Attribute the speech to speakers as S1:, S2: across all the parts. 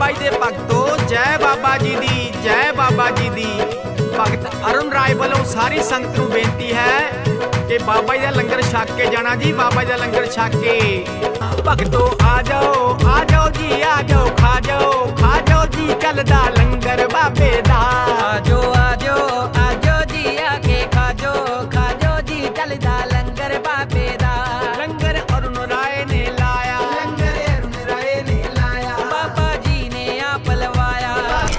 S1: ਬਾਬਾ ਦੇ ਭਗਤੋ, ਜੈ ਬਾਬਾ ਜੀ ਦੀ, ਜੈ ਬਾਬਾ ਜੀ ਦੀ। ਭਗਤ ਅਰੁਣ ਰਾਏ ਵੱਲੋਂ ਸਾਰੀ ਸੰਗਤ ਨੂੰ ਬੇਨਤੀ ਹੈ ਕਿ ਬਾਬਾ ਜੀ ਦਾ ਲੰਗਰ ਛਕ ਕੇ ਜਾਣਾ ਜੀ, ਬਾਬਾ ਜੀ ਦਾ ਲੰਗਰ ਛਕ ਕੇ। ਭਗਤੋ, ਆ ਜਾਓ ਆ ਜਾਓ ਜੀ, ਆ ਜਾਓ, ਖਾ ਜਾਓ ਖਾ ਜਾਓ ਜੀ, ਚੱਲਦਾ ਲੰਗਰ ਬਾਬੇ ਦਾ।
S2: ਆਜੋ ਆਜੋ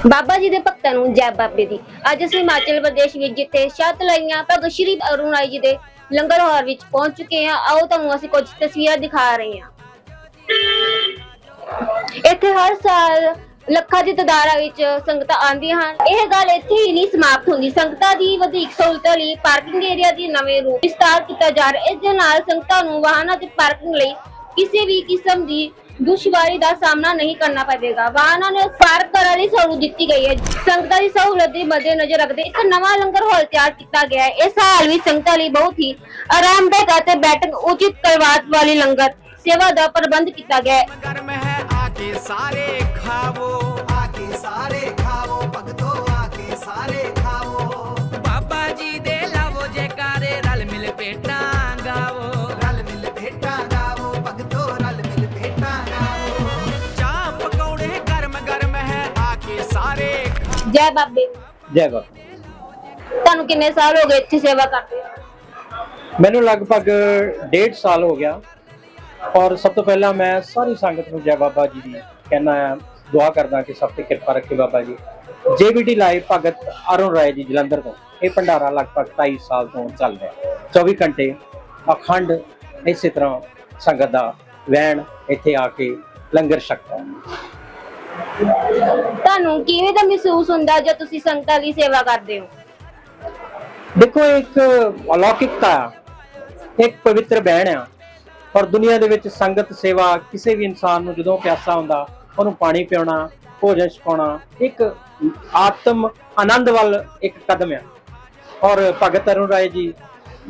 S2: ਬਾਬਾ ਜੀ
S3: ਦੇ ਭਗਤਾਂ ਨੂੰ ਜੈ ਬਾਬੇ ਦੀ। ਅੱਜ ਅਸੀਂ ਹਿਮਾਚਲ ਪ੍ਰਦੇਸ਼ ਵਿੱਚ ਜਿੱਥੇ ਛੱਤ ਲਈਆਂ, ਭਗਤ ਸ਼੍ਰੀ ਅਰੁਣ ਰਾਏ ਜੀ ਦੇ ਲੰਗਰ ਹਾਲ ਵਿੱਚ ਪਹੁੰਚ ਚੁੱਕੇ ਹਾਂ। ਆਓ ਤੁਹਾਨੂੰ ਅਸੀਂ ਕੁਝ ਤਸਵੀਰਾਂ ਦਿਖਾ ਰਹੇ ਹਾਂ। ਇੱਥੇ ਹਰ ਸਾਲ ਲੱਖਾਂ ਦੀ ਤਦਾਰਾਂ ਵਿੱਚ ਸੰਗਤਾਂ ਆਉਂਦੀਆਂ ਹਨ। ਇਹ ਗੱਲ ਇੱਥੇ ਹੀ ਨਹੀਂ ਸਮਾਪਤ ਹੁੰਦੀ। ਸੰਗਤਾਂ ਦੀ ਵਧੇਕ ਸਹੂਲਤਾਂ ਲਈ ਪਾਰਕਿੰਗ ਏਰੀਆ ਦੀ ਨਵੇਂ ਰੂਪ ਵਿਸਤਾਰ ਕੀਤਾ ਜਾ ਰਿਹਾ ਹੈ। ਇਸ ਦੇ ਨਾਲ ਸੰਗਤਾਂ ਨੂੰ ਵਾਹਨਾਂ ਦੀ ਪਾਰਕਿੰਗ ਲਈ ਕਿਸੇ ਵੀ ਕਿਸਮ ਦੀ ਦੁਸ਼ਵਾਰੀ ਦਾ ਸਾਹਮਣਾ ਨਹੀਂ ਕਰਨਾ ਪਵੇਗਾ। ਵਾਹਨਾਂ ਨੂੰ ਪਾਰਕ ਕਰਨ ਲਈ ਸਹੂਲਤ ਦਿੱਤੀ ਗਈ ਹੈ। ਸੰਗਤਾਂ ਦੀ ਸਹੂਲਤ ਦੇ ਮੱਦੇਨਜ਼ਰ ਰੱਖਦੇ ਇੱਕ ਨਵਾਂ ਲੰਗਰ ਹਾਲ ਤਿਆਰ ਕੀਤਾ ਗਿਆ ਹੈ। ਇਸ ਹਾਲ ਵਿੱਚ ਸੰਗਤਾਂ ਲਈ ਬਹੁਤ ਹੀ ਆਰਾਮਦਾਇਕ ਅਤੇ ਬੈਠਕ ਉਚਿਤ ਕਰਵਾਤ ਵਾਲੀ ਲੰਗਰ ਸੇਵਾ ਦਾ ਪ੍ਰਬੰਧ ਕੀਤਾ ਗਿਆ ਹੈ।
S1: ਗਰਮ ਹੈ ਆ ਸਾਰੇ ਖਾਵੋ,
S4: ਆ ਸਾਰੇ
S2: ਜੈ
S3: ਬਾਬੇ।
S5: ਜੈ ਬਾਬਾ।
S3: ਤੁਹਾਨੂੰ ਕਿੰਨੇ ਸਾਲ ਹੋ ਗਏ ਇੱਥੇ ਸੇਵਾ ਕਰਦੇ
S5: ਮੈਨੂੰ ਲਗਭਗ ਡੇਢ ਸਾਲ ਹੋ ਗਿਆ। ਔਰ ਸਭ ਤੋਂ ਪਹਿਲਾਂ ਮੈਂ ਸਾਰੀ ਸੰਗਤ ਨੂੰ ਜੈ ਬਾਬਾ ਜੀ ਦੀ ਕਹਿਣਾ ਆ ਦੁਆ ਕਰਦਾ ਕਿ ਸਭ ਤੇ ਕਿਰਪਾ ਰੱਖੇ ਬਾਬਾ ਜੀ। ਜੇਬੀਟੀ ਲਾਈਵ ਭਗਤ ਅਰੁਣ ਰਾਏ ਜੀ ਜਲੰਧਰ ਤੋਂ। ਇਹ ਭੰਡਾਰਾ ਲਗਭਗ 2.5 ਸਾਲ ਤੋਂ ਚੱਲ ਰਿਹਾ ਹੈ। 24 ਘੰਟੇ ਅਖੰਡ ਇਸੇ ਤਰ੍ਹਾਂ ਸੰਗਤ ਦਾ ਵੈਣ ਇੱਥੇ ਆ ਕੇ ਲੰਗਰ ਛਕਦਾ ਹੈ।
S3: ਤੁਹਾਨੂੰ ਕਿਵੇਂ ਦਾ ਮਹਿਸੂਸ ਹੁੰਦਾ ਜਦ ਤੁਸੀਂ ਸੰਗਤਾਂ ਦੀ ਸੇਵਾ ਕਰਦੇ ਹੋ?
S5: ਦੇਖੋ, ਇੱਕ ਅਲੌਕਿਕਤਾ, ਇੱਕ ਪਵਿੱਤਰ ਬਹਿਣ ਆ। ਔਰ ਦੁਨੀਆ ਦੇ ਵਿੱਚ ਸੰਗਤ ਸੇਵਾ ਕਿਸੇ ਵੀ ਇਨਸਾਨ ਨੂੰ ਜਦੋਂ ਪਿਆਸਾ ਹੁੰਦਾ, ਉਹਨੂੰ ਪਾਣੀ ਪਿਉਣਾ ਭੋਜਨ ਛਕਾਉਣਾ, ਇੱਕ ਆਤਮ ਆਨੰਦ ਵੱਲ ਇੱਕ ਕਦਮ ਆ। ਔਰ ਭਗਤ ਅਰੁਣ ਰਾਏ ਜੀ,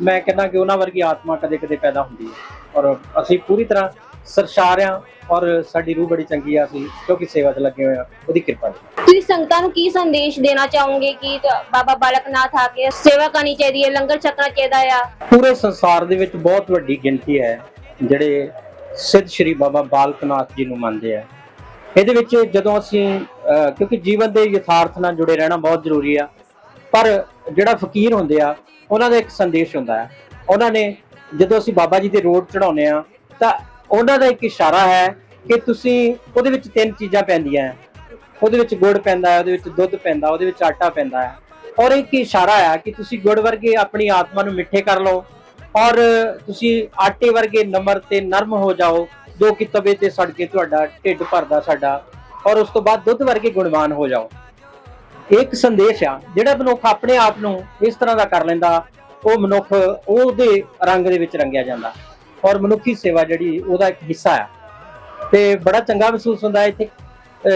S5: ਮੈਂ ਕਹਿੰਦਾ ਕਿ ਉਹਨਾਂ ਵਰਗੀ ਆਤਮਾ ਕਦੇ ਕਦੇ ਪੈਦਾ ਹੁੰਦੀ ਹੈ। ਔਰ ਅਸੀਂ ਪੂਰੀ ਤਰ੍ਹਾਂ ਸਰਸ਼ਾਰ ਹਾਂ ਔਰ ਸਾਡੀ ਰੂਹ ਬੜੀ ਚੰਗੀ ਆ ਅਸੀਂ ਕਿਉਂਕਿ ਸੇਵਾ 'ਚ ਲੱਗੇ ਹੋਏ ਆ ਉਹਦੀ ਕਿਰਪਾ ਨਾਲ
S3: ਤੁਸੀਂ ਸੰਗਤਾਂ ਨੂੰ ਕੀ ਸੰਦੇਸ਼ ਦੇਣਾ ਚਾਹੋਗੇ ਕਿ ਤ- ਬਾਬਾ ਬਾਲਕਨਾਥ ਆ ਕੇ ਸੇਵਾ ਕਰਨੀ ਚਾਹੀਦੀ ਹੈ ਲੰਗਰ ਛਕਣਾ ਚਾਹੀਦਾ ਆ?
S5: ਪੂਰੇ ਸੰਸਾਰ ਦੇ ਵਿੱਚ ਬਹੁਤ ਵੱਡੀ ਗਿਣਤੀ ਹੈ ਜਿਹੜੇ ਸਿੱਧ ਸ਼੍ਰੀ ਬਾਬਾ ਬਾਲਕਨਾਥ ਜੀ ਨੂੰ ਮੰਨਦੇ ਆ। ਇਹਦੇ ਵਿੱਚ ਜਦੋਂ ਅਸੀਂ ਕਿਉਂਕਿ ਜੀਵਨ ਦੇ ਯਥਾਰਥ ਨਾਲ ਜੁੜੇ ਰਹਿਣਾ ਬਹੁਤ ਜ਼ਰੂਰੀ ਆ ਪਰ ਜਿਹੜਾ ਫਕੀਰ ਹੁੰਦੇ ਆ ਉਹਨਾਂ ਦਾ ਇੱਕ ਸੰਦੇਸ਼ ਹੁੰਦਾ ਹੈ। ਉਹਨਾਂ ਨੇ ਜਦੋਂ ਅਸੀਂ ਬਾਬਾ ਜੀ ਦੇ ਰੋਡ ਚੜਾਉਂਦੇ ਆ ਤਾਂ ਉਹਨਾਂ ਦਾ ਇੱਕ ਇਸ਼ਾਰਾ ਹੈ ਕਿ ਤੁਸੀਂ ਉਹਦੇ ਵਿੱਚ ਤਿੰਨ ਚੀਜ਼ਾਂ ਪੈਂਦੀਆਂ ਹੈ। ਉਹਦੇ ਵਿੱਚ ਗੁੜ ਪੈਂਦਾ ਹੈ, ਉਹਦੇ ਵਿੱਚ ਦੁੱਧ ਪੈਂਦਾ, ਉਹਦੇ ਵਿੱਚ ਆਟਾ ਪੈਂਦਾ ਹੈ। ਔਰ ਇੱਕ ਇਸ਼ਾਰਾ ਹੈ ਕਿ ਤੁਸੀਂ ਗੁੜ ਵਰਗੇ ਆਪਣੀ ਆਤਮਾ ਨੂੰ ਮਿੱਠੇ ਕਰ ਲਓ ਔਰ ਤੁਸੀਂ ਆਟੇ ਵਰਗੇ ਨਮਰ ਤੇ ਨਰਮ ਹੋ ਜਾਓ, ਜੋ ਕਿ ਤਵੇ ਤੇ ਸੜ ਕੇ ਤੁਹਾਡਾ ਢਿੱਡ ਭਰਦਾ ਸਾਡਾ, ਔਰ ਉਸ ਤੋਂ ਬਾਅਦ ਦੁੱਧ ਵਰਗੇ ਗੁਣਵਾਨ ਹੋ ਜਾਓ। ਇੱਕ ਸੰਦੇਸ਼ ਆ, ਜਿਹੜਾ ਮਨੁੱਖ ਆਪਣੇ ਆਪ ਨੂੰ ਇਸ ਤਰ੍ਹਾਂ ਦਾ ਕਰ ਲੈਂਦਾ, ਉਹ ਮਨੁੱਖ ਉਹਦੇ ਰੰਗ ਦੇ ਵਿੱਚ ਰੰਗਿਆ ਜਾਂਦਾ। ਔਰ ਮਨੁੱਖੀ ਸੇਵਾ ਜਿਹੜੀ ਉਹਦਾ ਇੱਕ ਹਿੱਸਾ ਆ। ਤੇ ਬੜਾ ਚੰਗਾ ਮਹਿਸੂਸ ਹੁੰਦਾ ਇੱਥੇ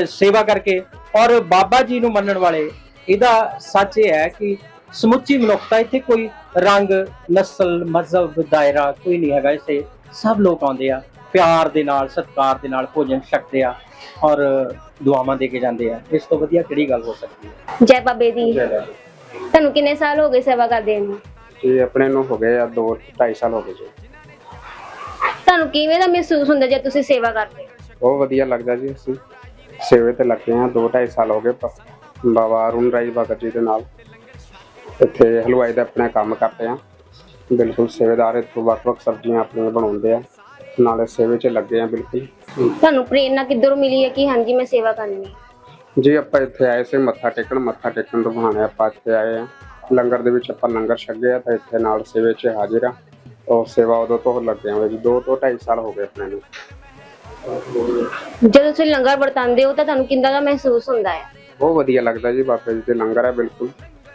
S5: ਸੇਵਾ ਕਰਕੇ। ਔਰ ਬਾਬਾ ਜੀ ਨੂੰ ਮੰਨਣ ਵਾਲੇ ਇਹਦਾ ਸੱਚ ਇਹ ਹੈ ਕਿ ਸਮੁੱਚੀ ਮਨੁੱਖਤਾ ਇੱਥੇ ਕੋਈ ਰੰਗ ਨਸਲ ਮਜ਼ਹਬ ਦਾਇਰਾ ਕੋਈ ਨਹੀਂ ਹੈਗਾ ਇੱਥੇ। ਸਭ ਲੋਕ ਆਉਂਦੇ ਆ ਪਿਆਰ ਦੇ ਨਾਲ ਸਤਿਕਾਰ ਦੇ ਨਾਲ ਭੋਜਨ ਛਕਦੇ ਆ ਔਰ ਦੁਆਵਾਂ ਦੇ ਕੇ ਜਾਂਦੇ ਆ। ਇਸ ਤੋਂ ਵਧੀਆ ਕਿਹੜੀ ਗੱਲ ਹੋ ਸਕਦੀ ਹੈ?
S3: ਜੈ ਬਾਬੇ ਦੀ। ਤੁਹਾਨੂੰ ਕਿੰਨੇ ਸਾਲ ਹੋ ਗਏ ਸੇਵਾ ਕਰਦੇ ਨੂੰ?
S6: ਜੀ ਆਪਣੇ ਨੂੰ ਹੋ ਗਏ ਆ 2 2.5 ਸਾਲ ਹੋ ਗਏ ਜੀ।
S3: ਤੁਹਾਨੂੰ ਕਿਵੇਂ ਦਾ ਮਹਿਸੂਸ ਹੁੰਦਾ ਜਦ ਤੁਸੀਂ ਸੇਵਾ ਕਰਦੇ ਹੋ?
S6: ਬਹੁਤ ਵਧੀਆ ਲੱਗਦਾ ਜੀ ਅਸੀਂ। ਸੇਵੇ ਤੇ ਲੱਗੇ ਆ 2 2.5 ਸਾਲ ਹੋ ਗਏ ਪ- ਬਾਬਾ ਅਰੁਣ ਰਾਈ ਭਗਤ ਜੀ ਦੇ ਨਾਲ। ਇੱਥੇ ਹਲਵਾਈ ਦਾ ਆਪਣਾ ਕੰਮ ਕਰਦੇ ਆ ਬਿਲਕੁਲ ਸੇਵੇਦਾਰ ਇੱਥੋਂ ਵੱਖ-ਵੱਖ ਸਬਜ਼ੀਆਂ ਆਪਣੀਆਂ ਬਣਾਉਂਦੇ ਆ। ਨਾਲੇ ਸੇਵੇ 'ਚ ਲੱਗੇ ਆ ਬਿਲਕੁਲ।
S3: ਤੁਹਾਨੂੰ ਪ੍ਰੇਰਨਾ ਕਿੱਧਰੋਂ ਮਿਲੀ ਹੈ ਕਿ ਹਾਂਜੀ ਮੈਂ ਸੇਵਾ ਕਰਨੀ ਹੈ?
S6: ਜੀ ਆਪਾਂ ਇੱਥੇ ਆਏ ਸੀ ਮੱਥਾ ਟੇਕਣ। ਮੱਥਾ ਟੇਕਣ ਤੋਂ ਬਹਾਨੇ ਆਪਾਂ ਇੱਥੇ ਆਏ ਆ ਲੰਗਰ ਦੇ ਵਿੱਚ ਆਪਾਂ ਲੰਗਰ ਛਕੇ ਆ ਤਾਂ ਇੱਥੇ ਨਾਲ ਸੇਵੇ 'ਚ ਹਾਜ਼ਰ ਆ ਉਹ ਸੇਵਾ ਉਦੋਂ ਤੋਂ ਲੱਗੇ ਆ ਜੀ 2 ਤੋਂ 2.5 ਸਾਲ ਹੋ ਗਏ ਆਪਣੇ ਨੂੰ।
S3: ਜਦੋਂ ਤੁਸੀਂ ਲੰਗਰ ਵਰਤਾਉਂਦੇ ਹੋ ਤਾਂ ਤੁਹਾਨੂੰ ਕਿੰਦਾ ਦਾ ਮਹਿਸੂਸ ਹੁੰਦਾ ਹੈ?
S6: ਬਹੁਤ ਵਧੀਆ ਲੱਗਦਾ ਜੀ ਬਾਬਾ ਜੀ ਦੇ ਲੰਗਰ ਹੈ ਬਿਲਕੁਲ।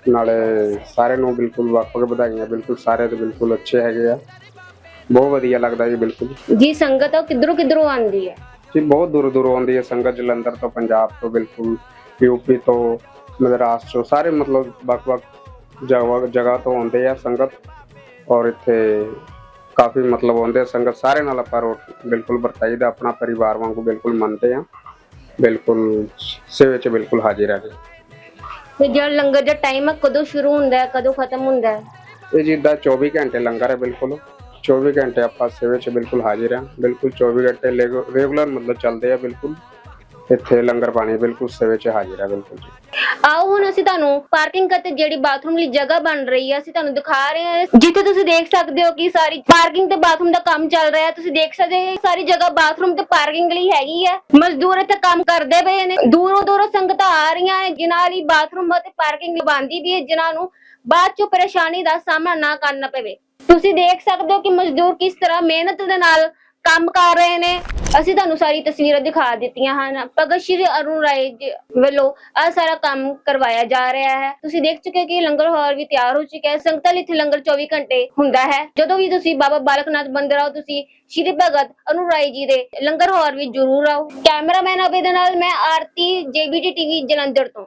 S6: ਨਾਲੇ ਸਾਰੇ ਨੂੰ ਬਿਲਕੁਲ ਵੱਖ-ਵੱਖ ਵਧਾਈਆਂ ਬਿਲਕੁਲ ਸਾਰੇ ਤੇ ਬਿਲਕੁਲ ਅੱਛੇ ਹੈਗੇ ਆ। ਬਹੁਤ ਵਧੀਆ ਲੱਗਦਾ ਜੀ ਬਿਲਕੁਲ।
S3: ਜੀ ਸੰਗਤ ਉਹ ਕਿੱਧਰੋਂ ਕਿੱਧਰੋਂ ਆਉਂਦੀ ਹੈ?
S6: ਜੀ ਬਹੁਤ ਦੂਰ ਦੂਰ ਆਉਂਦੀ ਹੈ ਸੰਗਤ ਜਲੰਧਰ ਤੋਂ ਪੰਜਾਬ ਤੋਂ ਬਿਲਕੁਲ ਯੂਪੀ ਤੋਂ ਮਦਰਾਸ ਤੋਂ ਸਾਰੇ ਮਤਲਬ ਵੱਖ-ਵੱਖ ਜਗ੍ਹਾ ਤੋਂ ਆਉਂਦੇ ਆ ਸੰਗਤ। ਔਰ ਇੱਥੇ ਕਾਫੀ ਮਤਲਬ ਆਉਂਦੇ ਆ ਸੰਗਤ ਸਾਰੇ ਨਾਲ ਆਪਾਂ ਰੋ ਬਿਲਕੁਲ ਵਰਤਾਈ ਦਾ ਆਪਣਾ ਪਰਿਵਾਰ ਵਾਂਗੂ ਬਿਲਕੁਲ ਮੰਨਦੇ ਆ। ਬਿਲਕੁਲ ਸੇਵੇ 'ਚ ਬਿਲਕੁਲ ਹਾਜ਼ਰ ਹੈ ਜੀ।
S3: ਤੇ ਜਿਹੜਾ ਲੰਗਰ ਦਾ ਟਾਈਮ ਹੈ ਕਦੋਂ ਸ਼ੁਰੂ ਹੁੰਦਾ ਹੈ ਕਦੋਂ ਖਤਮ ਹੁੰਦਾ ਹੈ?
S6: ਇਹ ਜਿੱਦਾਂ 24 ਘੰਟੇ ਲੰਗਰ ਹੈ ਬਿਲਕੁਲ। 24 ਘੰਟੇ ਆਪਾਂ ਸੇਵੇ 'ਚ ਬਿਲਕੁਲ ਹਾਜ਼ਰ ਹਾਂ ਬਿਲਕੁਲ 24 ਘੰਟੇ ਰੈਗੂਲਰ ਮਤਲਬ ਚੱਲਦੇ ਆ ਬਿਲਕੁਲ। ਇੱਥੇ ਲੰਗਰ ਪਾਣੀ ਬਿਲਕੁਲ ਸੇਵੇ 'ਚ ਹਾਜ਼ਰ ਹੈ, ਬਿਲਕੁਲ ਜੀ।
S3: ਆਓ ਹੁਣ ਅਸੀਂ ਤੁਹਾਨੂੰ ਪਾਰਕਿੰਗ ਅਤੇ ਜਿਹੜੀ ਬਾਥਰੂਮ ਲਈ ਜਗ੍ਹਾ ਬਣ ਰਹੀ ਹੈ, ਅਸੀਂ ਤੁਹਾਨੂੰ ਦਿਖਾ ਰਹੇ ਹਾਂ। ਜਿੱਥੇ ਤੁਸੀਂ ਦੇਖ ਸਕਦੇ ਹੋ ਕਿ ਸਾਰੀ ਪਾਰਕਿੰਗ ਤੇ ਬਾਥਰੂਮ ਦਾ ਕੰਮ ਚੱਲ ਰਿਹਾ ਹੈ। ਤੁਸੀਂ ਦੇਖ ਸਕਦੇ ਹੋ, ਸਾਰੀ ਜਗ੍ਹਾ ਬਾਥਰੂਮ ਤੇ ਪਾਰਕਿੰਗ ਲਈ ਹੈਗੀ ਹੈ। ਮਜ਼ਦੂਰ ਇੱਥੇ ਕੰਮ ਕਰਦੇ ਪਏ ਨੇ। ਦੂਰੋਂ ਦੂਰੋਂ ਸੰਗਤਾਂ ਆ ਰਹੀਆਂ ਹੈ ਜਿਨ੍ਹਾਂ ਲਈ ਬਾਥਰੂਮ ਅਤੇ ਪਾਰਕਿੰਗ ਲਵਾਉਂਦੀ ਵੀ ਹੈ, ਜਿਨ੍ਹਾਂ ਨੂੰ ਬਾਅਦ ਚੋਂ ਪਰੇਸ਼ਾਨੀ ਦਾ ਸਾਹਮਣਾ ਨਾ ਕਰਨਾ ਪਵੇ। ਤੁਸੀਂ ਦੇਖ ਸਕਦੇ ਹੋ ਕਿ ਮਜ਼ਦੂਰ ਕਿਸ ਤਰ੍ਹਾਂ ਮਿਹਨਤ ਦੇ ਨਾਲ ਕੰਮ ਕਰ ਰਹੇ ਨੇ। ਅਸੀਂ ਤੁਹਾਨੂੰ ਸਾਰੀ ਤਸਵੀਰਾਂ ਦਿਖਾ ਦਿੱਤੀਆਂ ਹਨ। ਭਗਤ ਸ਼੍ਰੀ ਅਰੁਣ ਰਾਏ ਜੀ ਵੱਲੋਂ ਆ ਸਾਰਾ ਕੰਮ ਕਰਵਾਇਆ ਜਾ ਰਿਹਾ ਹੈ। ਤੁਸੀਂ ਦੇਖ ਚੁੱਕੇ ਕਿ ਲੰਗਰ ਹਾਲ ਵੀ ਤਿਆਰ ਹੋ ਚੁੱਕਿਆ ਹੈ। ਸੰਗਤਾਂ ਲਈ ਇੱਥੇ ਲੰਗਰ 24 ਘੰਟੇ ਹੁੰਦਾ ਹੈ। ਜਦੋਂ ਵੀ ਤੁਸੀਂ ਬਾਬਾ ਬਾਲਕਨਾਥ ਮੰਦਿਰ ਆਓ, ਤੁਸੀਂ ਸ਼੍ਰੀ ਭਗਤ ਅਰੁਣ ਰਾਏ ਜੀ ਦੇ ਲੰਗਰ ਹਾਲ ਵਿੱਚ ਜ਼ਰੂਰ ਆਓ। ਕੈਮਰਾਮੈਨ ਅਬੇ ਦੇ ਨਾਲ ਮੈਂ ਆਰਤੀ, ਜੇਬੀਟੀ ਟੀਵੀ ਜਲੰਧਰ ਤੋਂ।